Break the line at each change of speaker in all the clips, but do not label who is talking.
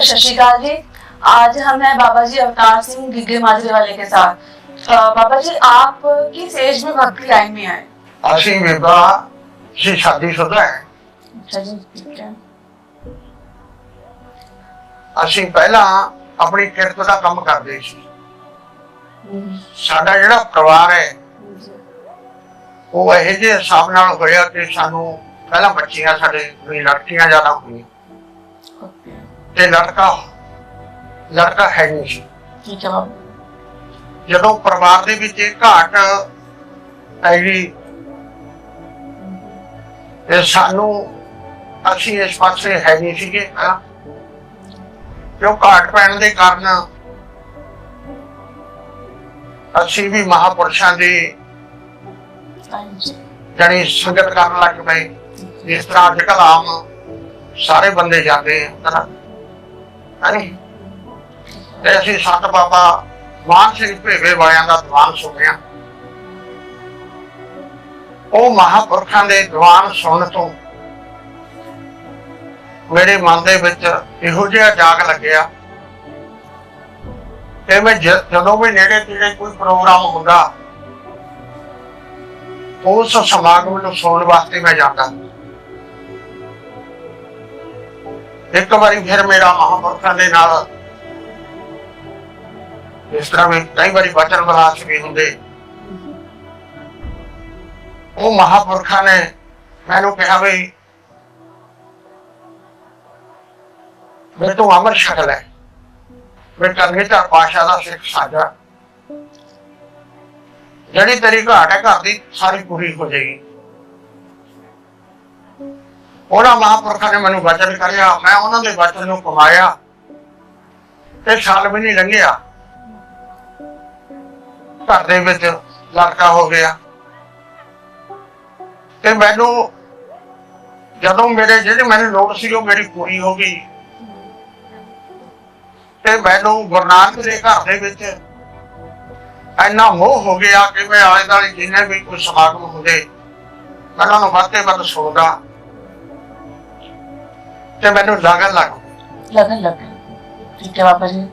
तो शशिकाल जी आज हम हैं बाबा जी अवतार सिंह गिग्गे माजरे वाले के साथ बाबा जी आप किस एज में भक्ति लाइन में आए
अस्सी में बा से शादी शुदा है
अच्छा जी ठीक है
ਅਸੀਂ ਪਹਿਲਾਂ ਆਪਣੀ ਕਿਰਤ ਦਾ ਕੰਮ ਕਰਦੇ ਸੀ ਸਾਡਾ ਜਿਹੜਾ ਪਰਿਵਾਰ ਹੈ ਉਹ ਇਹ ਜੇ ਹਿਸਾਬ ਨਾਲ ਹੋਇਆ ਕਿ ਸਾਨੂੰ ਪਹਿਲਾਂ ਬੱਚੀਆਂ ਸਾਡੇ ਵੀ ਲੜਕੀਆਂ ਜ਼ਿਆਦਾ ਹੋਈਆਂ ਤੇ ਲੜਕਾ ਲੜਕਾ ਹੈ ਨਹੀਂ।
ਕੀ ਜਵਾਬ?
ਜਦੋਂ ਪਰਿਵਾਰ ਦੇ ਵਿੱਚ ਇਹ ਘਾਟ ਆਈ ਇਹ ਸਾਨੂੰ ਅਸੀਂ ਇਸ ਪਾਸੇ ਹੈ ਨਹੀਂ ਸੀਗੇ ਹਾਂ। ਕਿਉਂ ਘਾਟ ਪੈਣ ਦੇ ਕਾਰਨ ਅਸੀਂ ਵੀ ਮਹਾਪੁਰਸ਼ਾਂ ਦੀ ਜਣੀ ਸੰਗਤ ਕਰਨ ਲੱਗ ਪਏ। ਇਸ ਤਰ੍ਹਾਂ ਅੱਜ ਕੱਲ ਆਮ ਸਾਰੇ ਬੰਦੇ ਜਾਂਦੇ ਆ ਹਾਂਜੀ। ਤੇ ਅਸੀਂ ਸੰਤ ਬਾਬਾ ਮਾਨ ਸਿੰਘ ਭੇਵੇ ਵਾਲਿਆਂ ਦਾ ਦੀਵਾਨ ਸੁਣਿਆ ਉਹ ਮਹਾਪੁਰਖਾਂ ਦੇ ਦੀਵਾਨ ਸੁਣਨ ਤੋਂ ਮੇਰੇ ਮਨ ਦੇ ਵਿੱਚ ਇਹੋ ਜਿਹਾ ਜਾਗ ਲੱਗਿਆ ਤੇ ਮੈਂ ਜਦੋਂ ਵੀ ਨੇੜੇ ਤੇੜੇ ਕੋਈ ਪ੍ਰੋਗਰਾਮ ਹੁੰਦਾ, ਉਸ ਸਮਾਗਮ ਨੂੰ ਸੁਣਨ ਵਾਸਤੇ ਮੈਂ ਜਾਂਦਾ। ਇੱਕ ਵਾਰੀ ਫਿਰ ਮੇਰਾ ਮਹਾਂਪੁਰਖਾਂ ਦੇ ਨਾਲ ਇਸ ਤਰ੍ਹਾਂ ਵੀ ਕਈ ਵਾਰੀ ਵਚਨ ਬਲਾਸ ਵੀ ਹੁੰਦੇ। ਉਹ ਮਹਾਂਪੁਰਖਾਂ ਨੇ ਮੈਨੂੰ ਕਿਹਾ ਵੀ ਮੈਂ ਤੂੰ ਅਮਰ ਸ਼ਕਲ ਹੈ ਮੈਂ ਕਰਨੀ ਤਾਂ ਪਾਸ਼ਾ ਦਾ ਸਿੱਖ ਸਾਜਾ। ਜਿਹੜੀ ਤੇਰੀ ਘਾਟ ਹੈ ਘਰ ਦੀ ਸਾਰੀ ਪੂਰੀ ਹੋ ਜਾਏਗੀ। ਉਹਨਾਂ ਮਹਾਂਪੁਰਖਾਂ ਨੇ ਮੈਨੂੰ ਵਚਨ ਕਰਿਆ, ਮੈਂ ਉਹਨਾਂ ਦੇ ਵਚਨ ਨੂੰ ਕਮਾਇਆ ਤੇ ਸਾਲ ਵੀ ਨਹੀਂ ਲੰਘਿਆ। ਘਰ ਦੇ ਵਿੱਚ ਲੜਕਾ ਹੋ ਗਿਆ। ਤੇ ਮੈਨੂੰ ਜਦੋਂ ਮੇਰੇ ਜਿਹੜੀ ਮੈਨੂੰ ਲੋੜ ਸੀ, ਉਹ ਮੇਰੀ ਪੂਰੀ ਹੋ ਗਈ। ਤੇ ਮੈਨੂੰ ਗੁਰੂ ਨਾਨਕ ਦੇ ਘਰ ਦੇ ਵਿੱਚ ਇੰਨਾ ਮੋਹ ਹੋ ਗਿਆ ਕਿ ਮੈਂ ਆਲੇ ਦੁਆਲੇ ਜਿੰਨੇ ਵੀ ਕੋਈ ਸਮਾਗਮ ਹੁੰਦੇ, ਮੈਂ ਉਹਨਾਂ ਨੂੰ ਵੱਧ ਤੇ ਵੱਧ ਸੁਣਦਾ ਤੇ ਮੈਨੂੰ ਲਗਨ ਲੱਗ
ਲਗਨ ਲੱਗ ਠੀਕ ਹੈ ਬਾਬਾ ਜੀ।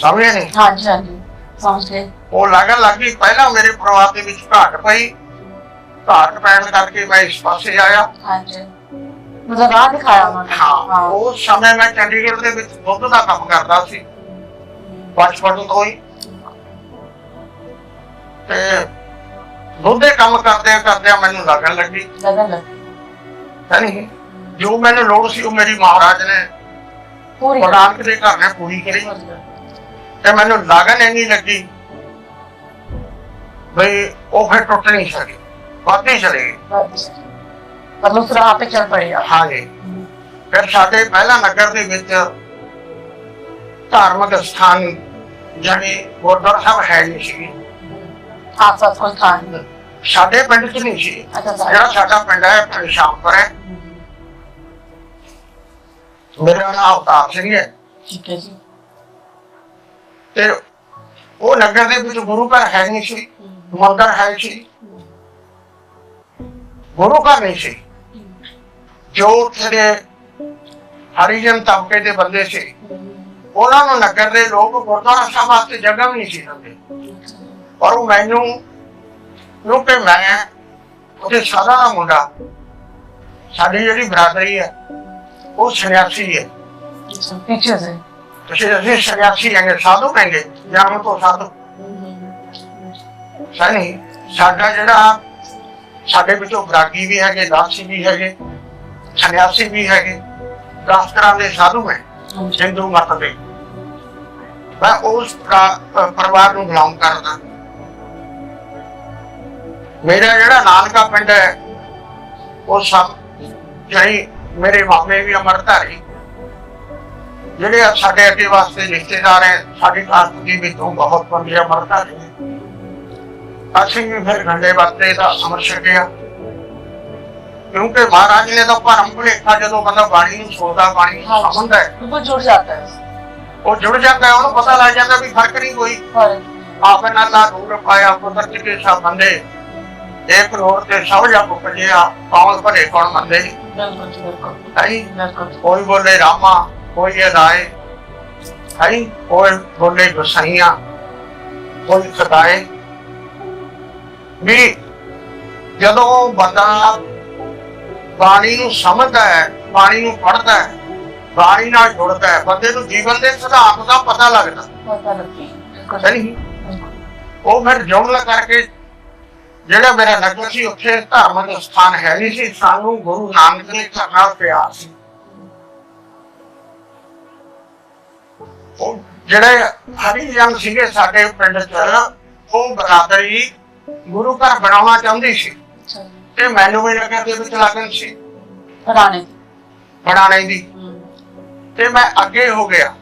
ਸਮਝਿਆ ਨਹੀਂ?
ਹਾਂਜੀ ਹਾਂਜੀ। ਸਮਝ ਗਏ।
ਉਹ ਲਗਨ ਲੱਗ ਗਈ। ਪਹਿਲਾਂ ਮੇਰੇ ਪਰਿਵਾਰ ਦੇ ਵਿੱਚ ਘਾਟ ਪਈ। ਘਾਟ ਪੈਣ ਕਰਕੇ ਮੈਂ ਇਸ ਪਾਸੇ ਆਇਆ। ਹਾਂ ਉਹ ਦੁੱਧ ਦਾ ਕੰਮ ਕਰਦਾ ਸੀ। ਬਚਪਨ ਤੋਂ ਹੀ। ਦੁੱਧ ਕੰਮ ਕਰਦੇ ਕਰਦੇ ਮੈਨੂੰ ਲਗਨ ਲੱਗੀ।
ਲਗਨ ਲੱਗੀ।
ਹੈ ਨਹੀਂ? ਜੋ ਮੈਨੂੰ ਲੋੜ ਸੀ ਉਹ ਮੇਰੀ ਮਹਾਰਾਜ ਨੇ ਪੂਰੀ ਪ੍ਰਧਾਨਕ ਦੇ ਘਰ ਨੇ ਪੂਰੀ ਕਰੀ। ਤੇ ਮੈਨੂੰ ਲਾਗਨ ਇੰਨੀ ਲੱਗੀ ਬਈ ਉਹ ਫਿਰ ਟੁੱਟ ਨਹੀਂ ਸਕੀ
ਵਾਧੀ ਚਲੇ ਗਈ ਮਤਲਬ ਫਿਰ ਆਪੇ ਚੱਲ ਪੜਿਆ
ਹਾਂਜੀ। ਫਿਰ ਸਾਡੇ ਪਹਿਲਾ ਨਗਰ ਦੇ ਵਿੱਚ ਧਾਰਮਿਕ ਸਥਾਨ ਜਾਨੀ ਗੁਰਦੁਆਰਾ ਸਾਹਿਬ ਹੈ ਨਹੀਂ ਸੀ।
ਆਪ ਸਤਿ
ਸਾਡੇ ਪਿੰਡ ਚ ਨਹੀਂ ਸੀ। ਜਿਹੜਾ ਸਾਡਾ ਪਿੰਡ ਹੈ ਸ਼ਾਮਪੁਰ ਹੈ। ਮੇਰਾ ਨਾਮ ਅਵਤਾਰ ਸਿੰਘ ਹੈ।
ਠੀਕ ਹੈ ਜੀ।
ਤੇ ਉਹ ਨਗਰ ਦੇ ਵਿੱਚ ਗੁਰੂ ਘਰ ਹੈ ਨਹੀਂ ਸੀ ਮੰਦਰ ਹੈ ਸੀ। ਗੁਰੂ ਘਰ ਨਹੀਂ ਸੀ। ਜੋ ਉੱਥੇ ਹਰੀਜਨ ਤਬਕੇ ਦੇ ਬੰਦੇ ਸੀ ਉਹਨਾਂ ਨੂੰ ਨਗਰ ਦੇ ਲੋਕ ਗੁਰਦੁਆਰਾ ਸਾਹਿਬ ਵਾਸਤੇ ਜਗ੍ਹਾ ਵੀ ਨਹੀਂ ਸੀ ਦਿੰਦੇ। ਪਰ ਉਹ ਮੈਨੂੰ ਕਿਉਂਕਿ ਮੈਂ ਉਹਦੇ ਸਾਦਾ ਮੁੰਡਾ ਸਾਡੀ ਜਿਹੜੀ ਬਰਾਦਰੀ ਹੈ ਉਹ ਸੰਨਿਆਸੀ ਹੈ।
ਟੀਚਰਸ ਹੈ
ਤੁਸੀਂ ਅਸੀਂ ਸੰਨਿਆਸੀ ਹੈਗੇ ਸਾਧੂ ਕਹਿੰਦੇ ਜਾਣ ਤੋਂ ਸਾਧੂ। ਸਾਨੀ ਸਾਡਾ ਜਿਹੜਾ ਸਾਡੇ ਵਿੱਚੋਂ ਬਰਾਗੀ ਵੀ ਹੈਗੇ ਦਾਸੀ ਵੀ ਹੈਗੇ ਸੰਨਿਆਸੀ ਵੀ ਹੈਗੇ ਦਸ ਤਰ੍ਹਾਂ ਦੇ ਸਾਧੂ ਹੈ ਹਿੰਦੂ ਮਤ ਦੇ। ਮੈਂ ਉਸ ਪਰਿਵਾਰ ਨੂੰ ਬਿਲੋਂਗ ਕਰਦਾ। ਮੇਰਾ ਜਿਹੜਾ ਨਾਨਕਾ ਪਿੰਡ ਹੈ ਉਹ ਸਭ ਜਿਹੜੀ ਮੇਰੇ ਮਾਮੇ ਵੀ ਅਮਰਧਾਰੀ ਜਿਹੜੇ ਸਾਡੇ ਅੱਗੇ ਵਾਸਤੇ ਰਿਸ਼ਤੇਦਾਰ ਹੈ ਸਾਡੀ ਕਾਸਤ ਦੀ ਬਹੁਤ ਬੰਦੇ ਅਮਰਧਾਰੀ ਨੇ। ਅਸੀਂ ਵੀ ਫਿਰ ਗੰਡੇ ਵਾਸਤੇ ਦਾ ਅਮਰ ਛਕਿਆ। ਕਿਉਂਕਿ ਮਹਾਰਾਜ ਨੇ ਤਾਂ ਭਰਮ ਭੁਲੇਖਾ ਜਦੋਂ ਮਤਲਬ ਬਾਣੀ ਨੂੰ ਸੁਣਦਾ ਬਾਣੀ ਨਾਲ
ਹੁੰਦਾ ਉਹ ਜੁੜ ਜਾਂਦਾ
ਉਹ ਜੁੜ ਜਾਂਦਾ ਹੈ ਉਹਨੂੰ ਪਤਾ ਲੱਗ ਜਾਂਦਾ ਵੀ ਫ਼ਰਕ ਨਹੀਂ ਕੋਈ। ਆਪੇ ਨਾਲ ਦਾ ਨੂਰ ਪਾਇਆ ਪੁੱਤਰ ਕੇ ਸਾ ਬੰਦੇ। ਜੇ ਕਰੋੜ ਤੇ ਸਭ ਜਾ ਪੁੱਜਿਆ ਕੌਣ ਭਰੇ ਕੌਣ ਮੰਦੇ
ਨਹੀਂ
ਕੋਈ ਬੋਲੇ ਰਾਮਾ ਕੋਈ ਇਹ ਲਾਏ ਹਈ ਕੋਈ ਬੋਲੇ ਗੁਸਾਈਆਂ ਕੋਈ ਖਦਾਏ। ਵੀ ਜਦੋਂ ਬੰਦਾ ਬਾਣੀ ਨੂੰ ਸਮਝਦਾ ਹੈ ਬਾਣੀ ਨੂੰ ਪੜ੍ਹਦਾ ਹੈ ਬਾਣੀ ਨਾਲ ਜੁੜਦਾ ਹੈ ਬੰਦੇ ਨੂੰ ਜੀਵਨ ਦੇ ਸਿਧਾਂਤ ਦਾ ਪਤਾ ਲੱਗਦਾ।
ਪਤਾ
ਲੱਗਦਾ ਉਹ ਫਿਰ ਜੁੜ ਲਗਾ ਕੇ ਜਿਹੜਾ ਮੇਰਾ ਨਗਰ ਸੀ ਉੱਥੇ ਧਾਰਮਿਕ ਸਥਾਨ ਹੈ ਨਹੀਂ ਸੀ ਸਾਨੂੰ ਗੁਰੂ ਨਾਨਕ ਨੇ ਘਰ ਨਾਲ ਪਿਆਰ ਸੀ। ਉਹ ਜਿਹੜੇ ਹਰੀਜਨ ਸੀਗੇ ਸਾਡੇ ਪਿੰਡ ਚ ਉਹ ਬਰਾਦਰੀ ਗੁਰੂ ਘਰ ਬਣਾਉਣਾ ਚਾਹੁੰਦੀ ਸੀ। ਤੇ ਮੈਨੂੰ ਵੀ ਨਗਰ ਦੇ ਵਿੱਚ ਲੱਗਣ ਸੀ।
ਪੁਰਾਣੇ ਦੀ
ਬਣਾਉਣੇ ਦੀ। ਤੇ ਮੈਂ ਅੱਗੇ ਹੋ ਗਿਆ।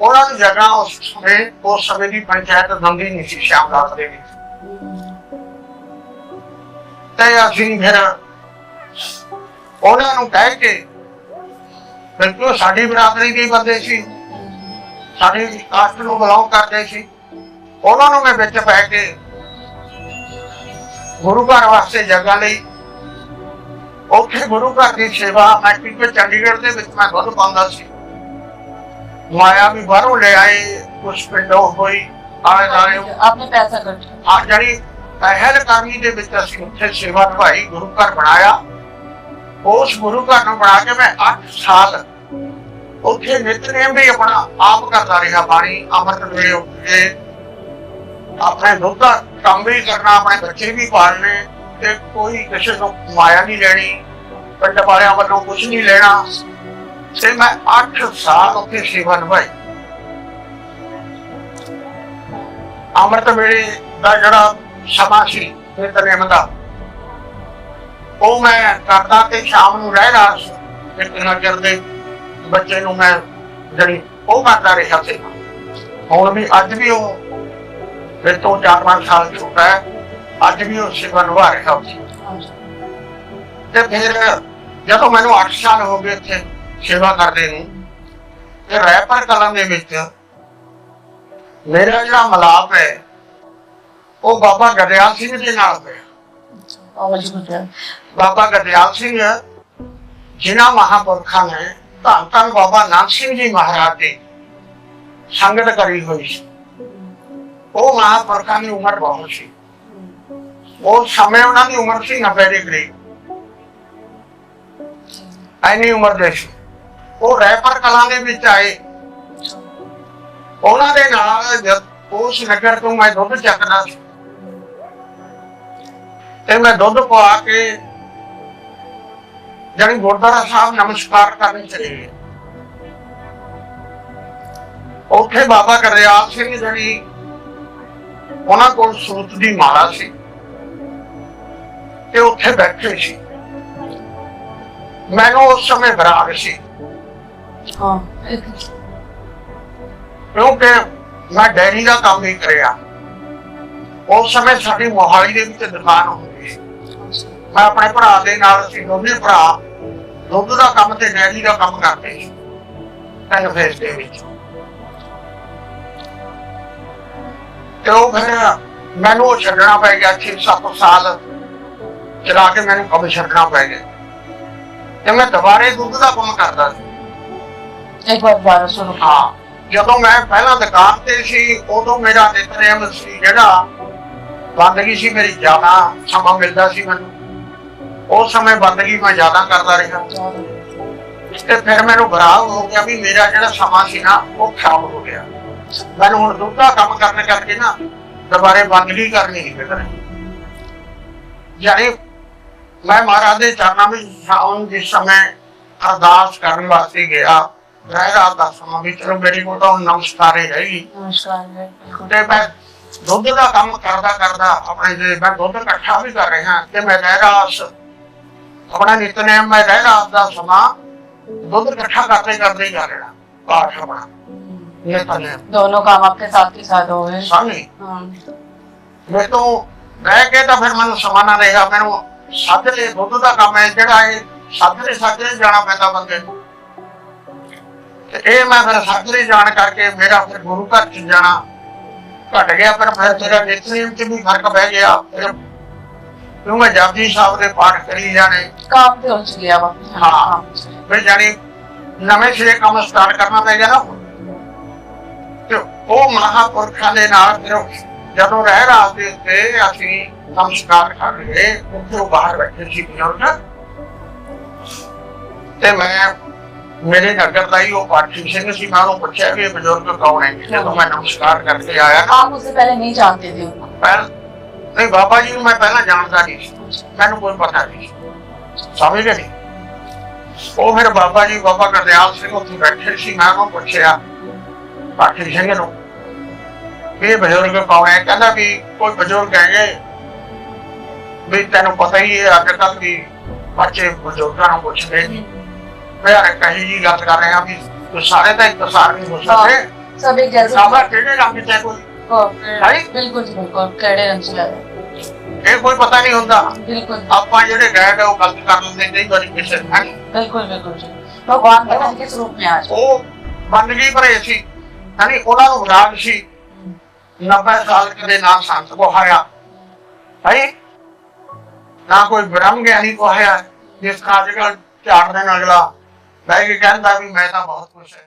ਉਹਨਾਂ ਨੂੰ ਜਗ੍ਹਾ ਉਸ ਸਮੇਂ ਉਸ ਸਮੇਂ ਦੀ ਪੰਚਾਇਤ ਦੰਦੀ ਨਹੀਂ ਸੀ ਸ਼ਾਮਲਾਤ ਦੇ ਵਿੱਚ। ਤੇਰਾ ਸਿੰਘਰਾ ਉਹਨਾਂ ਨੂੰ ਕਹਿ ਕੇ ਫਿਰ ਕਿਉਂ ਸਾਡੀ ਬਰਾਦਰੀ ਦੇ ਬੰਦੇ ਸੀ ਸਾਡੀ ਕਾਸਟ ਨੂੰ ਬਲੌਂਗ ਕਰਦੇ ਸੀ ਉਹਨਾਂ ਨੂੰ ਮੈਂ ਵਿੱਚ ਪੈ ਕੇ ਗੁਰੂ ਘਰ ਵਾਸਤੇ ਜਗ੍ਹਾ ਲਈ। ਉੱਥੇ ਗੁਰੂ ਘਰ ਦੀ ਸੇਵਾ ਮੈਂ ਕਿਤੇ ਚੰਡੀਗੜ੍ਹ ਦੇ ਵਿੱਚ ਮੈਂ ਖੁਦ ਪਾਉਂਦਾ ਸੀ। ਮਾਇਆ ਵੀ ਬਾਹਰੋਂ ਲੈ ਆਏ ਕੁਝ ਪਿੰਡੋਂ ਹੋਈ ਆਏ ਨਾਲੇ
ਆਪਣੇ ਪੈਸਾ ਖਰਚ।
ਆ ਜਿਹੜੀ ਪਹਿਲ ਦੇ ਵਿੱਚ ਅਸੀਂ ਉੱਥੇ ਸੇਵਾ ਨਿਭਾਈ, ਗੁਰੂ ਘਰ ਬਣਾਇਆ। ਉਸ ਗੁਰੂ ਘਰ ਨੂੰ ਬਣਾ ਕੇ ਮੈਂ 8 ਸਾਲ ਉੱਥੇ ਨਿਤਨੇਮ ਵੀ ਆਪਣਾ ਆਪ ਕਰਦਾ ਰਿਹਾ, ਬਾਣੀ, ਅੰਮ੍ਰਿਤ ਵੇਲੇ ਉੱਠ ਆਪਣੇ ਦੁੱਧ ਦਾ ਕੰਮ ਵੀ ਕਰਨਾ, ਆਪਣੇ ਬੱਚੇ ਵੀ ਪਾਲਣੇ ਤੇ ਕੋਈ ਕਿਸੇ ਤੋਂ ਮਾਇਆ ਨਹੀਂ ਲੈਣੀ, ਪਿੰਡ ਵਾਲਿਆਂ ਵੱਲੋਂ ਕੁਝ ਨਹੀਂ ਲੈਣਾ। ਤੇ ਮੈਂ 8 ਸਾਲ ਉੱਥੇ ਸੇਵਾ ਨਿਭਾਈ। ਅੰਮ੍ਰਿਤ ਵੇਲੇ ਦਾ ਜਿਹੜਾ ਸਮਾਂ ਸੀ ਨਿਤਨੇਮ ਦਾ ਉਹ ਮੈਂ ਕਰਦਾ ਤੇ ਸ਼ਾਮ ਨੂੰ ਰਹਿ ਰਹਾ ਸੀ ਇੱਕ ਨਗਰ ਦੇ ਬੱਚੇ ਨੂੰ ਮੈਂ ਜਿਹੜੀ ਉਹ ਕਰਦਾ ਰਿਹਾ ਸੀ। ਹੁਣ ਵੀ ਅੱਜ ਵੀ ਉਹ ਫਿਰ ਤੋਂ 4-5 ਸਾਲ ਛੋਟਾ ਹੈ ਅੱਜ ਵੀ ਉਹ ਸੇਵਾ ਨਿਭਾ ਰਿਹਾ ਸੀ। ਤੇ ਫਿਰ ਜਦੋਂ ਮੈਨੂੰ 8 ਸਾਲ ਹੋ ਗਏ ਇੱਥੇ ਸੇਵਾ ਕਰਦੇ ਨੂੰ ਤੇ ਰੈਪਰ ਕਲਮ ਦੇ ਵਿੱਚ ਮੇਰਾ ਜਿਹੜਾ ਮਲਾਪ ਹੈ ਉਹ ਬਾਬਾ ਗਦਿਆਲ ਸਿੰਘ ਦੇ ਨਾਲ ਹੋਇਆ। ਬਾਬਾ ਜੀ ਸਿੰਘ ਜਿਨ੍ਹਾਂ ਮਹਾਪੁਰਖਾਂ ਨੇ ਧੰਨ ਧੰਨ ਬਾਬਾ ਨਾਨਕ ਸਿੰਘ ਜੀ ਮਹਾਰਾਜ ਦੇ ਸੰਗਤ ਕਰੀ ਹੋਈ ਸੀ। ਉਹ ਮਹਾਪੁਰਖਾਂ ਦੀ ਉਮਰ ਬਹੁਤ ਸੀ। ਉਹ ਸਮੇਂ ਉਹਨਾਂ ਦੀ ਉਮਰ ਸੀ 90 ਦੇ ਕਰੀਬ ਐਨੀ ਉਮਰ ਦੇ ਸੀ। ਉਹ ਰੈਪਰ ਕਲਾ ਦੇ ਵਿੱਚ ਆਏ। ਉਹਨਾਂ ਦੇ ਨਾਲ ਉਸ ਨਗਰ ਤੋਂ ਮੈਂ ਦੁੱਧ ਚੱਕਦਾ ਸੀ। ਤੇ ਮੈਂ ਦੁੱਧ ਪਵਾ ਕੇ ਜਾਨੀ ਗੁਰਦੁਆਰਾ ਸਾਹਿਬ ਨਮਸਕਾਰ ਕਰਨ ਚਲੇ ਗਏ ਉੱਥੇ ਬਾਬਾ ਕਰਦਿਆਲ ਸਿੰਘ ਜਣੀ ਉਹਨਾਂ ਕੋਲ ਸੂਤ ਦੀ ਮਾਲਾ ਸੀ ਤੇ ਉੱਥੇ ਬੈਠੇ ਸੀ। ਮੈਨੂੰ ਉਸ ਸਮੇਂ ਬਰਾਗ ਸੀ।
हाँ
ਕਿਉਂਕਿ ਮੈਂ ਡੈਰੀ ਦਾ ਕੰਮ ਹੀ ਕਰਿਆ। ਉਸ ਸਮੇਂ ਸਾਡੀ ਮੋਹਾਲੀ ਦੇ ਵਿੱਚ ਦੁਕਾਨ ਮੈਂ ਆਪਣੇ ਭਰਾ ਦੇ ਨਾਲ ਅਸੀਂ ਦੋਨੇ ਭਰਾ। ਦੁੱਧ ਦਾ ਕੰਮ ਤੇ ਡੈਰੀ ਦਾ ਕੰਮ ਕਰਦੇ ਸੀ। ਤਾਂ ਫਿਰ ਦੇ ਵਿੱਚ ਤੇ ਉਹ ਫਿਰ ਮੈਨੂੰ ਉਹ ਛੱਡਣਾ ਪੈ ਗਿਆ 6-7 ਸਾਲ ਚਲਾ ਕੇ ਮੈਨੂੰ ਕੰਮ ਛੱਡਣਾ ਪੈ ਗਿਆ। ਤੇ ਮੈਂ ਦੁਬਾਰੇ ਦੁੱਧ ਦਾ ਕੰਮ ਕਰਦਾ ਸੀ।
ਇੱਕ ਵਾਰ ਬਾਰੇ ਸੁਣ।
ਹਾਂ ਜਦੋਂ ਮੈਂ ਪਹਿਲਾਂ ਦੁਕਾਨ ਤੇ ਸੀ ਉਦੋਂ ਮੇਰਾ ਨਿਤਨੇਮ ਸੀ ਜਿਹੜਾ ਬੰਦਗੀ ਸੀ ਮੇਰੀ ਜਾਨਾ ਸਮਾਂ ਮਿਲਦਾ ਸੀ ਮੈਨੂੰ। ਉਸ ਸਮੇਂ ਬੰਦਗੀ ਮੈਂ ਜ਼ਿਆਦਾ ਕਰਦਾ ਰਿਹਾ। ਤੇ ਫਿਰ ਮੈਨੂੰ ਬਰਾਵ ਹੋ ਗਿਆ ਵੀ ਮੇਰਾ ਜਿਹੜਾ ਸਮਾਂ ਸੀ ਨਾ ਉਹ ਖਰਾਬ ਹੋ ਗਿਆ। ਮੈਨੂੰ ਹੁਣ ਦੁੱਧਾ ਕੰਮ ਕਰਨ ਕਰਕੇ ਨਾ ਦੁਬਾਰੇ ਬੰਦਗੀ ਕਰਨੀ ਹੀ ਫਿਰ ਯਾਨੀ ਮੈਂ ਮਹਾਰਾਜ ਦੇ ਚਰਨਾਂ ਵਿੱਚ ਸ਼ਾਮ ਦੇ ਸਮੇਂ ਅਰਦਾਸ ਕਰਨ ਵਾਸਤੇ ਗਿਆ। ਰਹਿ ਰਾਤ ਦਾ ਸਮਾਂ ਵੀ ਚਲੋ ਮੇਰੇ ਕੋਲ ਤਾਂ ਨਮਸਕਾਰੇ ਰਹੀ ਤੇ ਮੈਂ ਦੁੱਧ ਦਾ ਕੰਮ ਕਰਦਾ ਕਰਦਾ ਆਪਣੇ ਜੇ ਮੈਂ ਦੁੱਧ ਇਕੱਠਾ ਵੀ ਕਰ ਰਿਹਾ। ਤੇ ਮੈਂ ਰਹਿ ਰਾਤ ਆਪਣਾ ਨਿਤਨੇਮ ਮੈਂ ਰਹਿ ਰਾਸ ਦਾ ਸਮਾਂ ਦੁੱਧ ਇਕੱਠਾ ਕਰਦੇ ਕਰਦੇ ਹੀ ਕਰ ਰਿਹਾ ਪਾਠ ਆਪਣਾ ਨਿਤਨੇਮ
दोनों काम आपके साथ ही साथ हो गए
ਸਾਨੀ
हाँ
ਮੇਰੇ ਤੋਂ ਰਹਿ ਕੇ ਤਾਂ ਫਿਰ ਮੈਨੂੰ ਸਮਾਂ ਨਾ ਰਿਹਾ ਮੈਨੂੰ ਸਾਧਰੇ ਦੁੱਧ ਦਾ ਕੰਮ ਹੈ ਜਿਹੜਾ ਇਹ ਸਾਧਰੇ ਸਾਧਰੇ ਜਾਣਾ ਪੈਂਦਾ ਬੰਦੇ ਨੂੰ ਤੇ ਇਹ ਮੈਂ ਫਿਰ ਸਾਧਰੇ ਜਾਣ ਕਰਕੇ ਮੇਰਾ ਫਿਰ ਗੁਰੂ ਘਰ ਚ ਜਾਣਾ ਘਟ ਗਿਆ ਪਰ ਫਿਰ ਮੇਰਾ ਨਿਤਨੇਮ ਚ ਵੀ ਫਰਕ ਪੈ ਗਿਆ ਫਿਰ ਕਿਉਂਕਿ ਜਪਜੀ ਸਾਹਿਬ ਦੇ ਪਾਠ ਕਰੀ ਜਾਣੇ।
ਕੰਮ ਤੇ ਉੱਚ ਗਿਆ ਵਾ।
ਹਾਂ। ਫਿਰ ਜਾਣੀ ਨਵੇਂ ਸਿਰੇ ਕੰਮ ਸਟਾਰਟ ਕਰਨਾ ਪੈ ਗਿਆ ਨਾ। ਤੇ ਉਹ ਮਹਾਪੁਰਖਾਂ ਦੇ ਨਾਲ ਫਿਰ ਜਦੋਂ ਰਹਿ ਰਾਤ ਦੇ ਉੱਤੇ ਅਸੀਂ ਸੰਸਕਾਰ ਕਰ ਰਹੇ ਉੱਥੇ ਉਹ ਬਾਹਰ ਬੈਠੇ ਸੀ ਬਜ਼ੁਰਗ ਤੇ ਮੈਂ ਮੇਰੇ ਨਗਰ ਦਾ ਹੀ ਉਹ ਪਾਠੀ ਸਿੰਘ ਸੀ ਮੈਂ ਉਹਨੂੰ ਪੁੱਛਿਆ ਵੀ ਬਜ਼ੁਰਗ ਕੌਣ ਹੈ? ਜਦੋਂ ਮੈਂ ਨਮਸਕਾਰ ਕਰਕੇ ਆਇਆ ਨਾ
ਉਸ ਤੋਂ ਪਹਿਲੇ ਨਹੀਂ ਜਾਣਦੇ ਸੀ
ਪਹਿਲ ਨਹੀਂ ਬਾਬਾ ਜੀ ਨੂੰ ਮੈਂ ਪਹਿਲਾਂ ਜਾਣਦਾ ਨਹੀਂ ਮੈਨੂੰ ਕੋਈ ਪਤਾ ਨਹੀਂ। ਸਮਝਦੇ ਨਹੀਂ। ਉਹ ਫਿਰ ਬਾਬਾ ਜੀ ਬਾਬਾ ਗੁਰਦਿਆਲ ਸਿੰਘ ਉੱਥੇ ਬੈਠੇ ਸੀ। ਮੈਂ ਉਹਨੂੰ ਪੁੱਛਿਆ ਪਾਠੀ ਸਿੰਘ ਨੂੰ ਇਹ ਬਜ਼ੁਰਗ ਕੌਣ ਹੈ? ਕਹਿੰਦਾ ਵੀ ਕੋਈ ਬਜ਼ੁਰਗ ਹੈਗੇ। ਵੀ ਤੈਨੂੰ ਪਤਾ ਹੀ ਹੈ ਅੱਜ ਤੱਕ ਵੀ ਬੱਚੇ ਬਜ਼ੁਰਗਾਂ ਨੂੰ ਪੁੱਛਦੇ ਨਹੀਂ ਮੈਂ ਕਹੀ ਜੀ ਗੱਲ ਕਰ ਰਿਹਾ ਵੀ ਸਾਰੇ ਦਾ ਇੰਤਜ਼ਾਰ ਨਹੀਂ ਹੋ ਸਕਦਾ
ਸਭ ਇੱਕ
ਸਾਬਾ ਕਿਹੜੇ ਰੰਗ ਤੇ ਕੋਈ भाई?
बिल्कुल जी बिल्कुल कैडे रंग से लगे
ਇਹ ਕੋਈ ਪਤਾ ਨਹੀਂ ਹੁੰਦਾ
बिल्कुल
ਆਪਾਂ ਜਿਹੜੇ ਗੈਰ ਉਹ ਗਲਤ ਕਰ ਲੈਂਦੇ ਕਈ ਵਾਰੀ ਕਿਸੇ ਨਾਲ
बिल्कुल बिल्कुल जी भगवान पता नहीं किस रूप में आज
ਉਹ ਬੰਦਗੀ ਭਰੇ ਸੀ ਯਾਨੀ ਉਹਨਾਂ ਨੂੰ ਰਾਗ ਸੀ 90 ਸਾਲ ਕਦੇ ਨਾ ਸੰਤ ਕੋ ਹਾਇਆ ਹੈ ਨਾ ਕੋਈ ਬ੍ਰਹਮ ਗਿਆਨੀ ਕੋ ਹਾਇਆ ਜਿਸ ਕਾ ਅੱਜ ਕੱਲ੍ਹ ਝਾੜ ਦੇਣ ਅਗਲਾ ਬਹਿ ਕੇ ਕਹਿੰਦਾ ਵੀ ਮੈਂ ਤਾਂ ਬਹੁਤ ਖੁਸ਼ ਹਾਂ